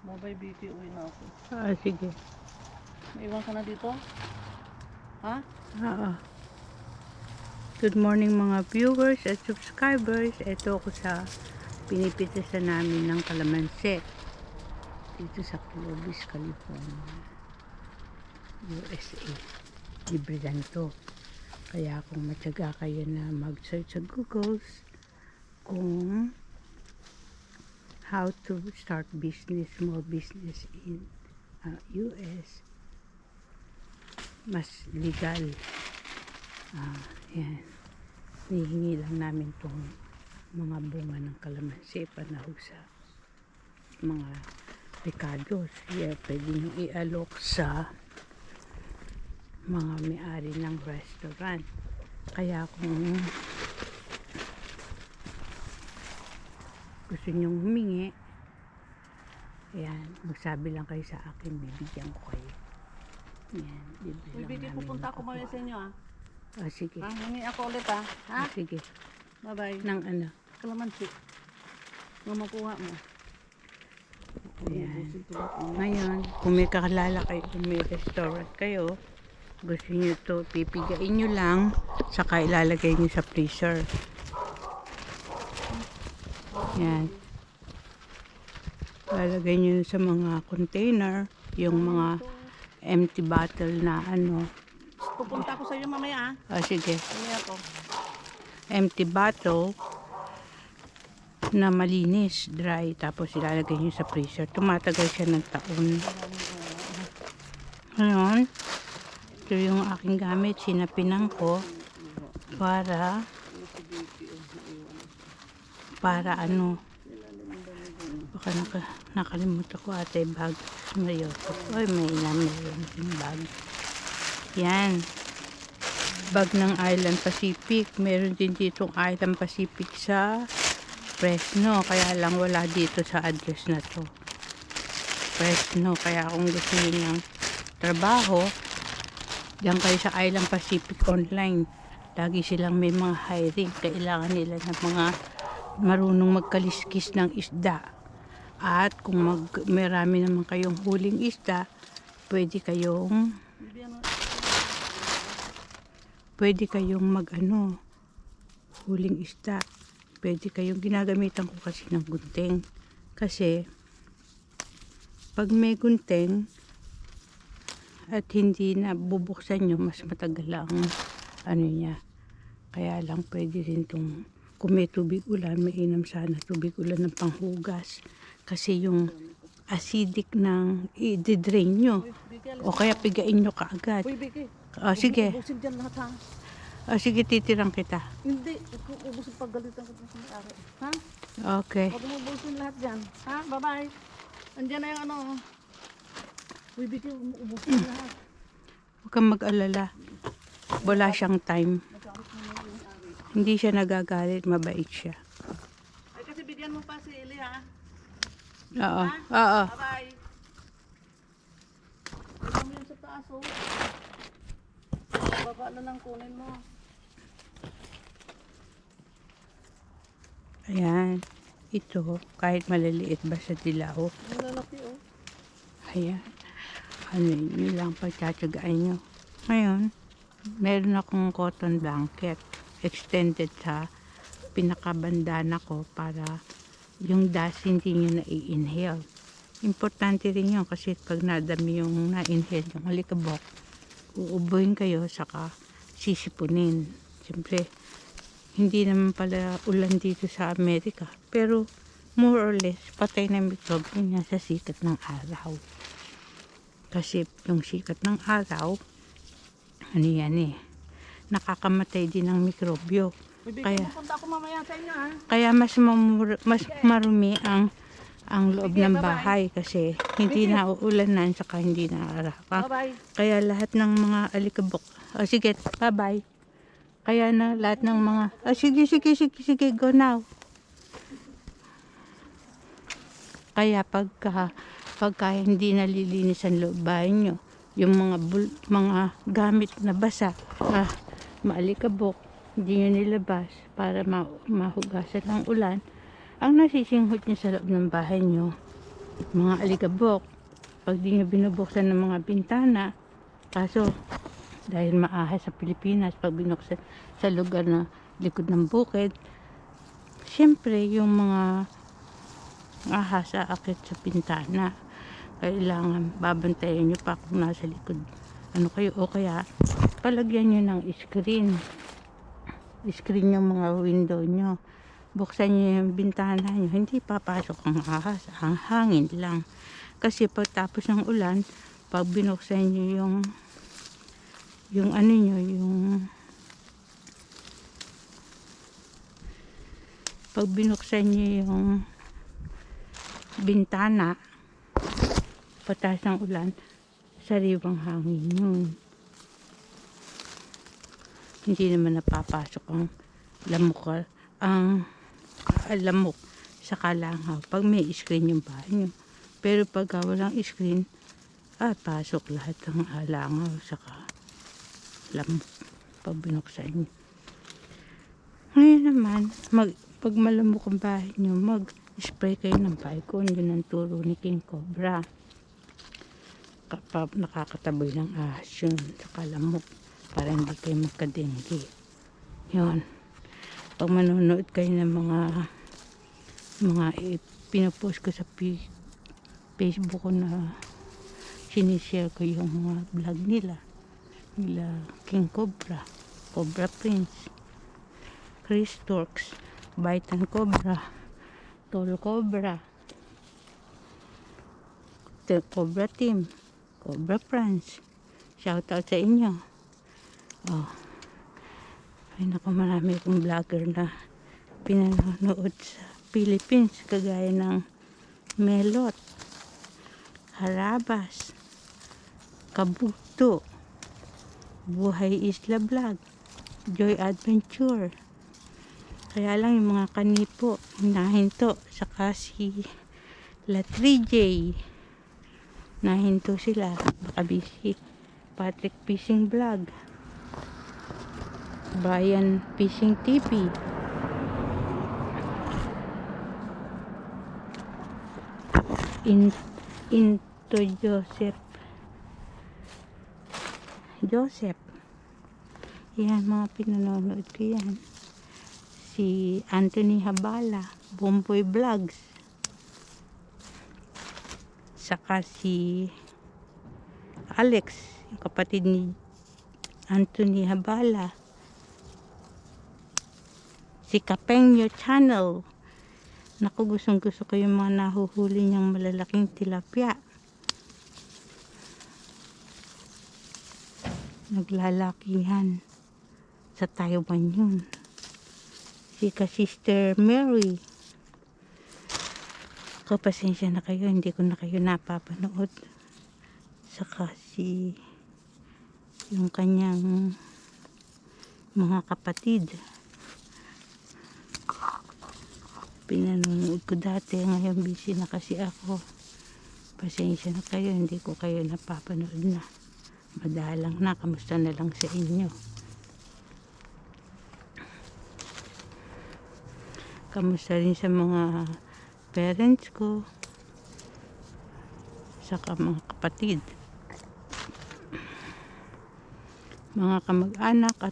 Bye-bye, Vicky. Uwi na ako. Ah, sige. Maiwan ka na dito? Ha? Oo. Good morning mga viewers at subscribers. Ito ako sa pinipitasan namin ng kalamansi. Dito sa Clovis, California. USA. Libre lang to. Kaya kung matyaga kayo na mag-search sa Google kung how to start business, small business in uh, US, mas legal. Ah, yan. Hihingi lang namin tong mga bunga ng kalamansi panahog sa mga ricados. Yeah, pwede nyo i-alok sa mga may-ari ng restaurant. Kaya kung gusto nyong humingi, yan, magsabi lang kayo sa akin, bibigyan ko kayo. Yan, libre Uy, namin pupunta ako mamaya sa inyo, ah. Ah, sige. Ha? Hingi ako ulit, ah. Ha? Ah, sige. Bye-bye. Nang ano. Kalamansi. Nung makuha mo. Ayan. Ah. Ngayon, kung may kakalala kayo, kung may restaurant kayo, gusto nyo to, pipigain nyo lang, saka ilalagay nyo sa freezer. Yan. Lalagay nyo sa mga container, yung mga empty bottle na ano. Pupunta ako sa inyo mamaya, ah. Ah, sige. Mamaya ako. empty bottle na malinis, dry, tapos ilalagay nyo sa freezer. Tumatagal siya ng taon. Ngayon, ito yung aking gamit, sinapinang ko para para ano baka naka, nakalimutan ko ate bag mayo ay may namin yung bag yan bag ng Island Pacific. Meron din ditong Island Pacific sa Fresno. Kaya lang wala dito sa address na to. Fresno. Kaya kung gusto niyo ng trabaho, diyan kayo sa Island Pacific online. Lagi silang may mga hiring. Kailangan nila ng mga marunong magkaliskis ng isda. At kung mag, marami naman kayong huling isda, pwede kayong pwede kayong mag ano, huling isda. Pwede kayong ginagamitan ko kasi ng gunting. Kasi, pag may gunting, at hindi na bubuksan nyo, mas matagal lang ano niya. Kaya lang pwede rin tong kung may tubig ulan, mainam sana tubig ulan ng panghugas. Kasi yung acidic ng i-drain nyo. O kaya pigain nyo kaagad. Ah, sige. Ah, sige, titirang kita. Hindi. Ubusin paggalitan ko sa may-ari. Ha? Okay. Huwag mo ubusin lahat dyan. Ha? Bye-bye. Andiyan na yung ano. Uy, Vicky, ubusin lahat. Huwag kang mag-alala. Wala siyang time. Hindi siya nagagalit. Mabait siya. Ay, kasi bigyan mo pa si Eli, ha? Oo. Oo. Bye-bye. Ito mo yun sa taas, oh. Baba na lang kunin mo. Ayan. Ito, kahit maliliit ba sa dilaw. Ang lalaki, oh. Ayan. Ano yun lang pagtsatsagaan nyo. Ngayon, meron akong cotton blanket. Extended sa pinakabandana ko para yung dust hindi nyo na-inhale. Importante rin yun kasi pag nadami yung na-inhale yung alikabok, uubuhin kayo saka sisipunin. Siyempre, hindi naman pala ulan dito sa Amerika. Pero, more or less, patay na microbe niya sa sikat ng araw. Kasi yung sikat ng araw, ano yan eh, nakakamatay din ng mikrobyo. Vicky, Kaya- ako mamaya sa inyo, ha? Kaya mas mamur, mas marumi ang ang loob ng bahay kasi hindi Sige. na uulanan saka hindi na arakan. Kaya lahat ng mga alikabok, oh, sige, bye-bye. Kaya na lahat ng mga, oh, sige, sige, sige, sige, go now. Kaya pagka, pagka hindi nalilinis ang loob bahay nyo, yung mga bul- mga gamit na basa, ah, maalikabok, hindi nyo nilabas para ma- mahugasan ng ulan, ang nasisinghot nyo sa loob ng bahay nyo, mga alikabok. Pag di nyo binubuksan ng mga bintana, kaso dahil maahas sa Pilipinas, pag binuksan sa lugar na likod ng bukid, syempre yung mga ahas aakit sa bintana. Kailangan babantayan nyo pa kung nasa likod. Ano kayo, o kaya palagyan nyo ng screen. Screen yung mga window nyo. Buksan nyo yung bintana nyo. Hindi papasok ang ahas. Ang hangin lang. Kasi pagtapos ng ulan, pag binuksan nyo yung yung ano nyo, yung pag binuksan nyo yung bintana, pataas ng ulan, sariwang hangin yun. Hindi naman napapasok ang lamok, ang ah, lamok sa kalangaw pag may screen yung bahay. Pero pag walang screen, ah, pasok lahat ng alangaw saka lamok pag binuksan nyo. Ngayon naman, mag, pag malamok ang bahay nyo, mag-spray kayo ng Vicon. Yun ang turo ni King Cobra. Kapag nakakataboy ng ahas yun sa kalamok para hindi kayo magka-dengue. Yun. Pag manonood kayo ng mga mga i- pinapost ko sa Facebook ko na sinishare ko yung mga vlog nila nila King Cobra Cobra Prince Chris Turks Baitan Cobra Tol Cobra Te- Cobra Team Cobra France shout out sa inyo oh. Ay naku marami akong vlogger na pinanonood sa Philippines kagaya ng Melot Harabas Kabugto Buhay Isla Vlog Joy Adventure. Kaya lang yung mga kanipo nahinto saka si La 3J nahinto sila. Baka busy. Patrick Fishing Vlog Brian Fishing TV in into Joseph. Joseph. Yan mga pinanonood ko yan. Si Anthony Habala Bomboy Vlogs. Saka si Alex kapatid ni Anthony Habala si Kapengyo Channel Naku, gustong gusto ko yung mga nahuhuli niyang malalaking tilapia. Naglalakihan sa Taiwan yun. Si ka Sister Mary. Kapasensya na kayo, hindi ko na kayo napapanood. Saka si yung kanyang mga kapatid. Pinanonood ko dati. Ngayon busy na kasi ako. Pasensya na kayo, hindi ko kayo napapanood na. Madalang na, kamusta na lang sa inyo. Kamusta rin sa mga parents ko. Saka mga kapatid. Mga kamag-anak at